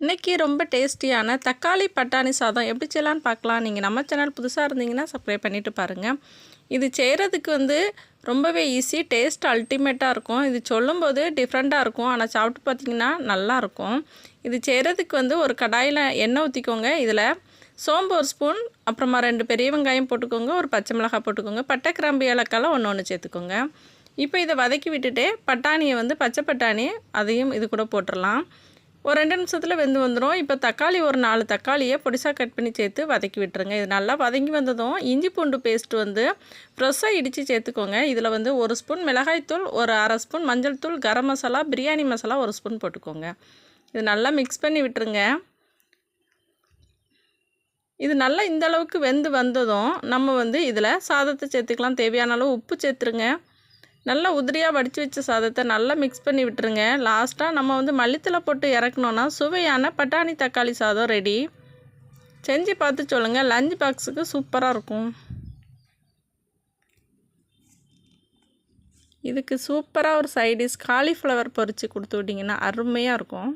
இன்றைக்கி ரொம்ப டேஸ்டியான தக்காளி பட்டாணி சாதம் எப்படி செய்யலான்னு பார்க்கலாம். நீங்கள் நம்ம சேனல் புதுசாக இருந்தீங்கன்னா சப்ஸ்கிரைப் பண்ணிவிட்டு பாருங்கள் இது செய்கிறதுக்கு வந்து ரொம்பவே ஈஸி டேஸ்ட் அல்டிமேட்டாக இருக்கும். இது சொல்லும்போது டிஃப்ரெண்ட்டாக இருக்கும். ஆனால் சாப்பிட்டு பார்த்திங்கன்னா நல்லாயிருக்கும் இது செய்கிறதுக்கு வந்து ஒரு கடாயில் எண்ணெய் ஊற்றிக்கோங்க இதில் சோம்பு ஒரு ஸ்பூன் அப்புறமா ரெண்டு பெரிய வெங்காயம் போட்டுக்கோங்க. ஒரு பச்சை மிளகாய் போட்டுக்கோங்க. பட்டை கிராம்பு ஏலக்காலாம் ஒன்று ஒன்று சேர்த்துக்கோங்க. இப்போ இதை வதக்கி விட்டுட்டு பட்டாணியை வந்து பச்சை பட்டாணி அதையும் இது கூட போட்டுடலாம் ஒரு ரெண்டு நிமிஷத்தில் வெந்து வந்துடும் இப்போ தக்காளி ஒரு நாலு தக்காளியை பொடிசாக கட் பண்ணி சேர்த்து வதக்கி விட்டுருங்க. இது நல்லா வதங்கி வந்ததும் இஞ்சி பூண்டு பேஸ்ட்டு வந்து ஃப்ரெஷ்ஷாக இடித்து சேர்த்துக்கோங்க. இதில் வந்து ஒரு ஸ்பூன் மிளகாய்த்தூள் ஒரு அரை ஸ்பூன் மஞ்சள் தூள் கரம் மசாலா பிரியாணி மசாலா ஒரு ஸ்பூன் போட்டுக்கோங்க. இது நல்லா மிக்ஸ் பண்ணி விட்டுருங்க. இது நல்லா இந்த அளவுக்கு வெந்து வந்ததும் நம்ம வந்து இதில் சாதத்தை சேர்த்துக்கலாம். தேவையான அளவு உப்பு சேர்த்துருங்க. நல்லா உதிரியாக வடித்து வச்ச சாதத்தை நல்லா மிக்ஸ் பண்ணி விட்டுருங்க. லாஸ்ட்டாக நம்ம வந்து மல்லித்தலை போட்டு இறக்கணுன்னா சுவையான பட்டாணி தக்காளி சாதம் ரெடி செஞ்சு பார்த்து சொல்லுங்கள் லஞ்ச் பாக்ஸுக்கு சூப்பராக இருக்கும். இதுக்கு சூப்பராக ஒரு சைடிஷ் காலிஃப்ளவர் பொரித்து கொடுத்து விட்டிங்கன்னா அருமையாக இருக்கும்.